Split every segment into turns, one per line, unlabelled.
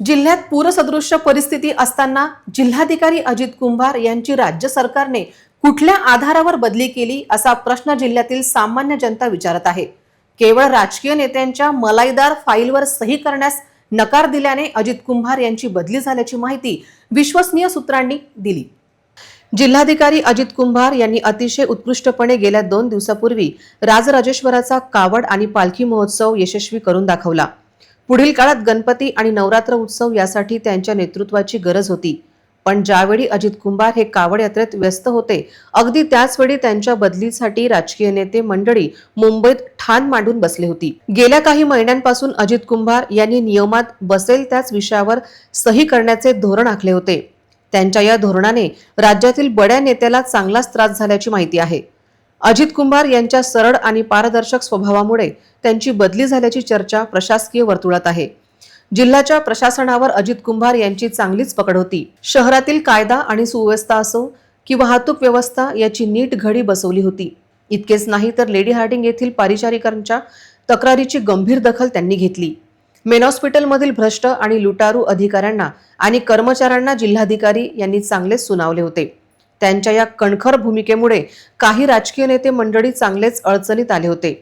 जिल्ह्यात पूरसदृश्य परिस्थिती असताना जिल्हाधिकारी अजित कुंभार यांची राज्य सरकारने कुठल्या आधारावर बदली केली असा प्रश्न जिल्ह्यातील सामान्य जनता विचारत आहे. केवळ राजकीय नेत्यांच्या मलाईदार फाईलवर सही करण्यास नकार दिल्याने अजित कुंभार यांची बदली झाल्याची माहिती विश्वसनीय सूत्रांनी दिली. जिल्हाधिकारी अजित कुंभार यांनी अतिशय उत्कृष्टपणे गेल्या दोन दिवसापूर्वी राजराजेश्वराचा कावड आणि पालखी महोत्सव यशस्वी करून दाखवला. पुढील काळात गणपती आणि नवरात्र उत्सव यासाठी त्यांच्या नेतृत्वाची गरज होती. पण ज्यावेळी अजित कुंभार हे कावड यात्रेत व्यस्त होते अगदी त्याचवेळी त्यांच्या बदलीसाठी राजकीय नेते मंडळी मुंबईत ठाण मांडून बसली होती. गेल्या काही महिन्यांपासून अजित कुंभार यांनी नियमात बसेल त्याच विषयावर सही करण्याचे धोरण आखले होते. त्यांच्या या धोरणाने राज्यातील बड्या नेत्याला चांगलाच त्रास झाल्याची माहिती आहे. अजित कुंभार यांच्या सरळ आणि पारदर्शक स्वभावामुळे त्यांची बदली झाल्याची चर्चा प्रशासकीय वर्तुळात आहे. जिल्ह्याच्या प्रशासनावर अजित कुंभार यांची चांगलीच पकड होती. शहरातील कायदा आणि सुव्यवस्था असो की वाहतूक व्यवस्था याची नीट घडी बसवली होती. इतकेच नाही तर लेडी हार्डिंग येथील पारिचारिकांच्या तक्रारीची गंभीर दखल त्यांनी घेतली. मेन हॉस्पिटलमधील भ्रष्ट आणि लुटारू अधिकाऱ्यांना आणि कर्मचाऱ्यांना जिल्हाधिकारी यांनी चांगलेच सुनावले होते. त्यांच्या या कणखर भूमिकेमुळे काही राजकीय नेते मंडळी चांगलेच अडचणीत आले होते.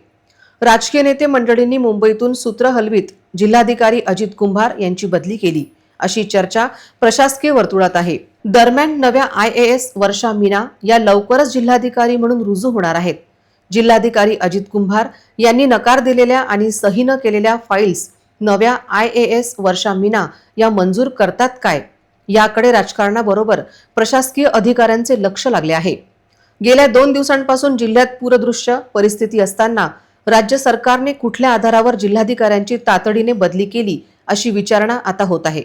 राजकीय नेते मंडळींनी मुंबईतून सूत्र हलवीत जिल्हाधिकारी अजित कुंभार यांची बदली केली अशी चर्चा प्रशासकीय वर्तुळात आहे. दरम्यान नव्या I A S Varsha Meena या लवकरच जिल्हाधिकारी म्हणून रुजू होणार आहेत. जिल्हाधिकारी अजित कुंभार यांनी नकार दिलेल्या आणि सही न केलेल्या फाईल्स नव्या I A S Varsha Meena या मंजूर करतात काय? याकडे राजकारणाबरोबर प्रशासकीय अधिकाऱ्यांचे लक्ष लागले आहे. गेल्या दोन दिवसांपासून जिल्ह्यात पूरदृश्य परिस्थिती असताना राज्य सरकारने कुठल्या आधारावर जिल्हाधिकाऱ्यांची तातडीने बदली केली अशी विचारणा आता होत आहे.